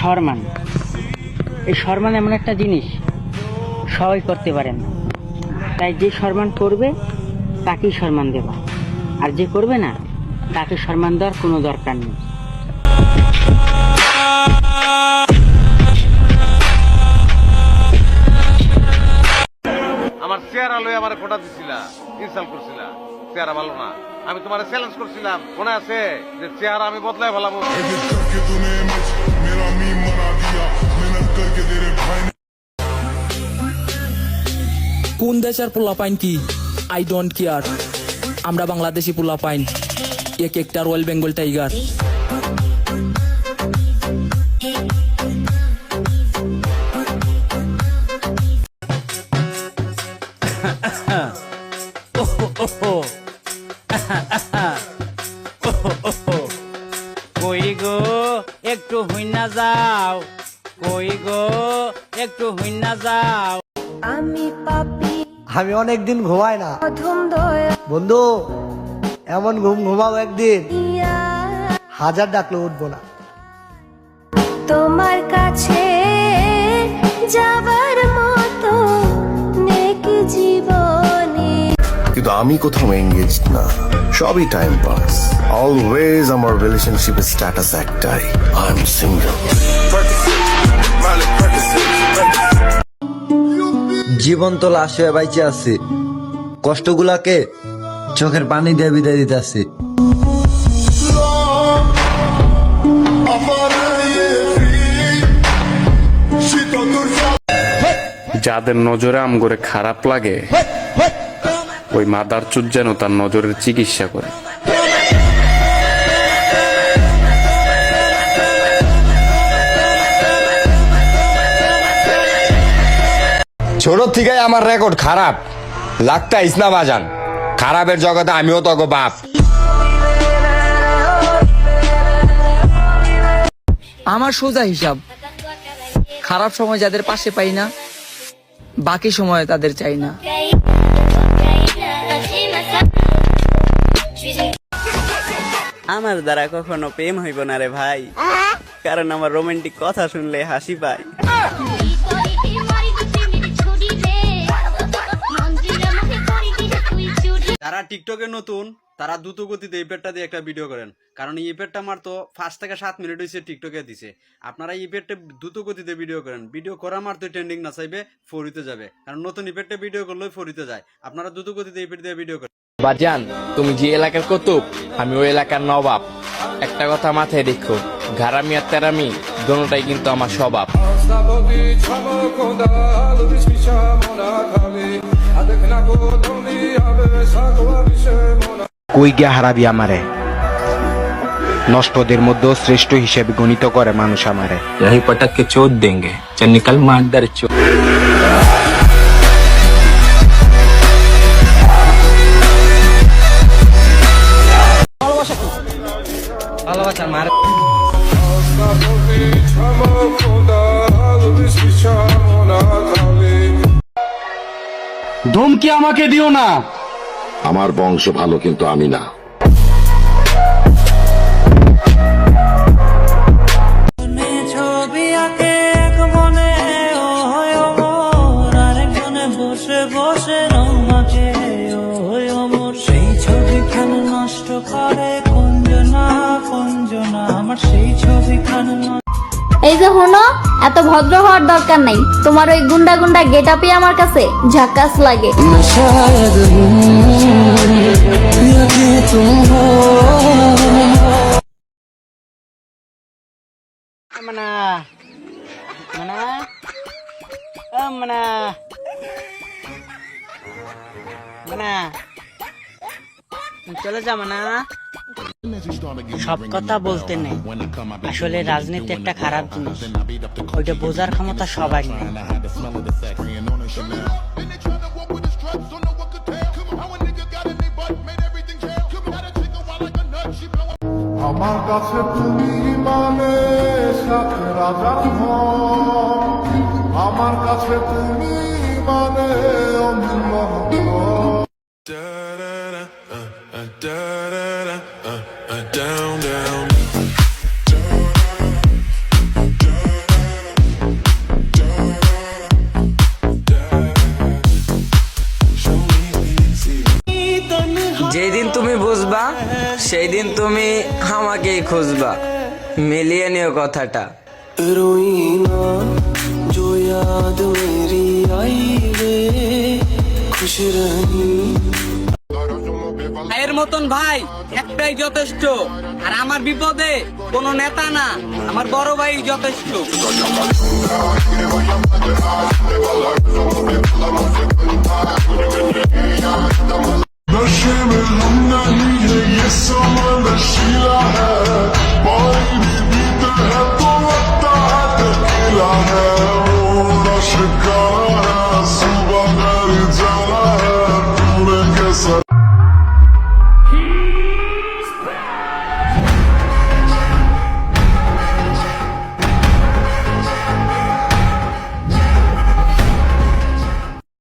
সম্মান এই সম্মান এমন একটা জিনিস সবাই করতে পারেন না। তাই যে সম্মান করবে তাকেই সম্মান দেবা। আর যে করবে না তাকে সম্মান দেওয়ার কোনো দরকার নেই। আমার চেহারা লয়ে আমার কোটা দিছিলা ইনসাল্ট করছিলা। চেহারা ভালো না। আমি তোমার চ্যালেঞ্জ করছিলাম। মনে আছে যে চেহারা আমি বদলাই ভালাবো কোন দেশের পোলা পাইন কি? আই ডোন্ট কেয়ার আমরা বাংলাদেশি পোলা পাইন এক একটা রয়্যাল বেঙ্গল টাইগার কই গো একটু হুইনা যাও। কই গো একটু হুইনা যাও। আমি পাপি আমি অনেকদিন ঘুমাই না। বন্ধু এমন ঘুম ঘুমাও একদিন। হাজার ডাকলে উঠবো না। তোমার কাছে যাবার মতো নেক জীবনে। কিন্তু আমি কোথাও এঙ্গেজ না। সবই টাইম পাস অলওয়েজ আমার রিলেশনশিপের স্ট্যাটাস একটাই। আই এম সিঙ্গেল জীবন তো লাশ হয়ে বাইচে আছে। কষ্টগুলাকে চোখের পানি দিয়ে বিদায় দিতে আছে যাদের নজরে আম করে খারাপ লাগে ওই মাদার যেন তার নজরের চিকিৎসা করে। ছোট থেকে আমার রেকর্ড খারাপ। লাগতা ইসনা বাজান খারাপের জগতে আমিও তো গো বাপ। আমার সোজা হিসাব। খারাপ সময় যাদের পাশে পাই না বাকি সময় তাদের চাই না। আমার দ্বারা কখনো প্রেম হইব না রে ভাই। কারণ আমার রোমান্টিক কথা শুনলে হাসি পায় যারা টিকটকে নতুন, তারা দ্রুত গতিতে এই পেটটা দিয়ে একটা ভিডিও করেন। কারণ এই পেটটা আমার তো পাঁচ থেকে সাত মিনিট হয়েছে টিকটকে দিছে। আপনারা এই পেটটা দ্রুত গতিতে ভিডিও করেন। ভিডিও করা মার তো ট্রেন্ডিং না চাইবে, ফরিতে যাবে। কারণ নতুন ইপেটটা ভিডিও করলেই ফরিতে যায়। আপনারা দ্রুত গতিতে এই পেট দিয়ে ভিডিও করেন। বাজান, তুমি যে এলাকার কতুব আমি ওই এলাকার নবাব। একটা কথা মাথায় রেখো। ঘারামি আর তেরামি দোনোটাই কিন্তু আমার স্বভাব। কই গে হারাবি আমারে? নষ্টদের মধ্যে শ্রেষ্ঠ হিসেবে গণিত করে মানুষ আমারে। এই পটককে চোদ দেঙ্গে চল নিকাল মারদার চোদ ভালোবাসা মারে ধমকি আমাকে দিও না। আমার বংশ ভালো কিন্তু আমি না। ছবি মনে হয় অমর বসে বসে রং মাখে অমর। সেই ছবিখান নষ্ট করে কঞ্জনা কঞ্জনা আমার সেই ছবিখান এই যে হনো এত ভদ্র হওয়ার দরকার নাই। তোমার ওই গুন্ডা গুন্ডা গেট আপই আমার কাছে, ঝাকাস লাগে। চলে যা মনা সব কথা বলতে নেই। আসলে রাজনীতি একটা খারাপ জিনিস। ওইটা বোঝার ক্ষমতা সবার নেই। আমার কাছে তুমি মানে রাজার আমার কাছে তুমি মানে অমূল্য সেই দিন তুমি আমাকেই খুঁজবা। মিলিয়ে নিও কথাটা। এর মতন ভাই একটাই যথেষ্ট। আর আমার বিপদে কোনো নেতা না আমার বড় ভাই যথেষ্ট।